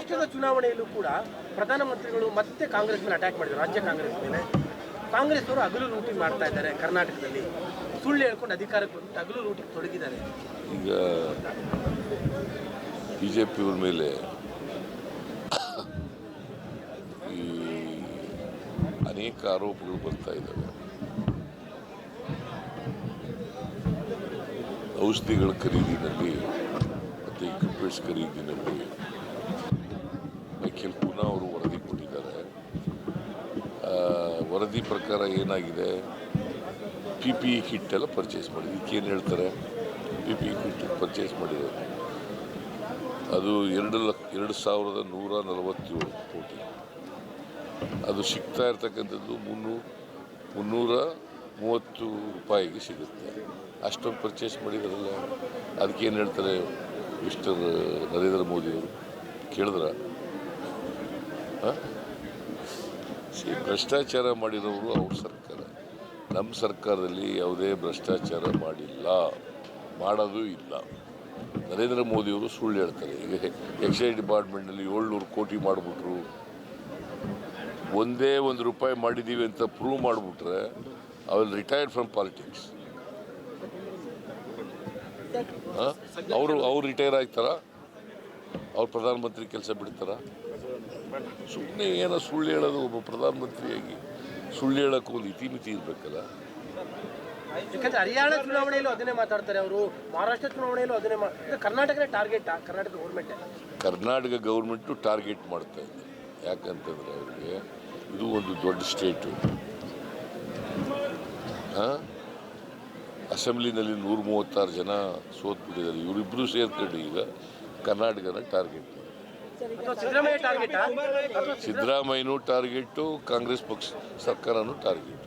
ಮಹಾರಾಷ್ಟ್ರದ ಚುನಾವಣೆಯಲ್ಲೂ ಕೂಡ ಪ್ರಧಾನಮಂತ್ರಿಗಳು ಮತ್ತೆ ಕಾಂಗ್ರೆಸ್ ಮೇಲೆ ಅಟ್ಯಾಕ್ ಮಾಡಿದರು, ರಾಜ್ಯ ಕಾಂಗ್ರೆಸ್ ಮೇಲೆ. ಕಾಂಗ್ರೆಸ್ ಅವರು ಹಗಲು ಲೂಟಿ ಮಾಡ್ತಾ ಇದ್ದಾರೆ ಕರ್ನಾಟಕದಲ್ಲಿ. ಸುಳ್ಳು ಹೇಳ್ಕೊಂಡು ಅಧಿಕಾರಕ್ಕೆ ಬಂದು ಹಗಲು ಲೂಟಿ ತೊಡಗಿದ್ದಾರೆ. ಈಗ ಬಿ ಜೆ ಪಿಯವ್ರ ಮೇಲೆ ಈ ಅನೇಕ ಆರೋಪಗಳು ಬರ್ತಾ ಇದ್ದಾವೆ. ಔಷಧಿಗಳ ಖರೀದಿನಲ್ಲಿ ಮತ್ತು ಇಕ್ವಿಪ್ಮೆಂಟ್ಸ್ ಖರೀದಿನಲ್ಲಿ ವರದಿ ಪ್ರಕಾರ ಏನಾಗಿದೆ? ಪಿ ಪಿ ಇ ಕಿಟ್ ಎಲ್ಲ ಪರ್ಚೇಸ್ ಮಾಡಿದ್ವಿ ಇದಕ್ಕೇನು ಹೇಳ್ತಾರೆ? P P E kit purchase ಮಾಡಿರೋದು ಅದು ಎರಡು ಲಕ್ಷ ಎರಡು ಸಾವಿರದ ನೂರ ನಲವತ್ತೇಳು ಕೋಟಿ. ಅದು ಸಿಗ್ತಾ ಇರ್ತಕ್ಕಂಥದ್ದು ಮುನ್ನೂರು ಮುನ್ನೂರ ಮೂವತ್ತು ರೂಪಾಯಿಗೆ ಸಿಗುತ್ತೆ. ಅಷ್ಟೊಂದು ಪರ್ಚೇಸ್ ಮಾಡಿದಾರಲ್ಲ. ಅದಕ್ಕೇನು ಹೇಳ್ತಾರೆ ಮಿಸ್ಟರ್ ನರೇಂದ್ರ ಮೋದಿಯವರು? ಕೇಳಿದ್ರ? ಸಿ, ಭ್ರಷ್ಟಾಚಾರ ಮಾಡಿದವರು ಅವ್ರ ಸರ್ಕಾರ. ನಮ್ಮ ಸರ್ಕಾರದಲ್ಲಿ ಯಾವುದೇ ಭ್ರಷ್ಟಾಚಾರ ಮಾಡಿಲ್ಲ. ಮಾಡೋದು ಇಲ್ಲ. ನರೇಂದ್ರ ಮೋದಿಯವರು ಸುಳ್ಳು ಹೇಳ್ತಾರೆ. ಈಗ ಎಕ್ಸೈಸ್ ಡಿಪಾರ್ಟ್ಮೆಂಟ್ನಲ್ಲಿ ಏಳ್ನೂರು ಕೋಟಿ ಮಾಡಿಬಿಟ್ರು. ಒಂದೇ ಒಂದು ರೂಪಾಯಿ ಮಾಡಿದ್ದೀವಿ ಅಂತ ಪ್ರೂವ್ ಮಾಡಿಬಿಟ್ರೆ ಅವ್ರು ರಿಟೈರ್ಡ್ ಫ್ರಮ್ ಪಾಲಿಟಿಕ್ಸ್. ಅವರು, ಅವ್ರು ರಿಟೈರ್ ಆಗ್ತಾರಾ ಅವ್ರು ಪ್ರಧಾನಮಂತ್ರಿ ಕೆಲಸ ಬಿಡ್ತಾರ? ಸುಮ್ಮನೆ ಏನೋ ಸುಳ್ಳು ಹೇಳೋದು ಒಬ್ಬ ಪ್ರಧಾನಮಂತ್ರಿಯಾಗಿ ಸುಳ್ಳು ಹೇಳೋಕೆ ಒಂದು ಇತಿಮಿತಿ ಇರಬೇಕಲ್ಲ. ಯಾಕಂದ್ರೆ ಹರಿಯಾಣ ಚುನಾವಣೆಯಲ್ಲೂ ಅದನ್ನೇ ಮಾತಾಡ್ತಾರೆ ಅವರು ಮಹಾರಾಷ್ಟ್ರ ಚುನಾವಣೆಯಲ್ಲೂ ಅದನ್ನೇ ಕರ್ನಾಟಕನೇ target Karnataka government Karnataka government target ಮಾಡ್ತಾ ಇದೆ. ಯಾಕಂತಂದರೆ ಅವ್ರಿಗೆ ಇದು ಒಂದು ದೊಡ್ಡ ಸ್ಟೇಟು ಅಸೆಂಬ್ಲಿನಲ್ಲಿ ನೂರ ಮೂವತ್ತಾರು ಜನ ಸೋತ್ಬಿಟ್ಟಿದ್ದಾರೆ. ಇವರಿಬ್ಬರು ಸೇರ್ಕೊಂಡು ಈಗ ಕರ್ನಾಟಕನ ಟಾರ್ಗೆಟ್ ಸಿದ್ದರಾಮಯ್ಯನೂ ಟಾರ್ಗೆಟು ಕಾಂಗ್ರೆಸ್ ಪಕ್ಷ ಸರ್ಕಾರನೂ ಟಾರ್ಗೆಟ್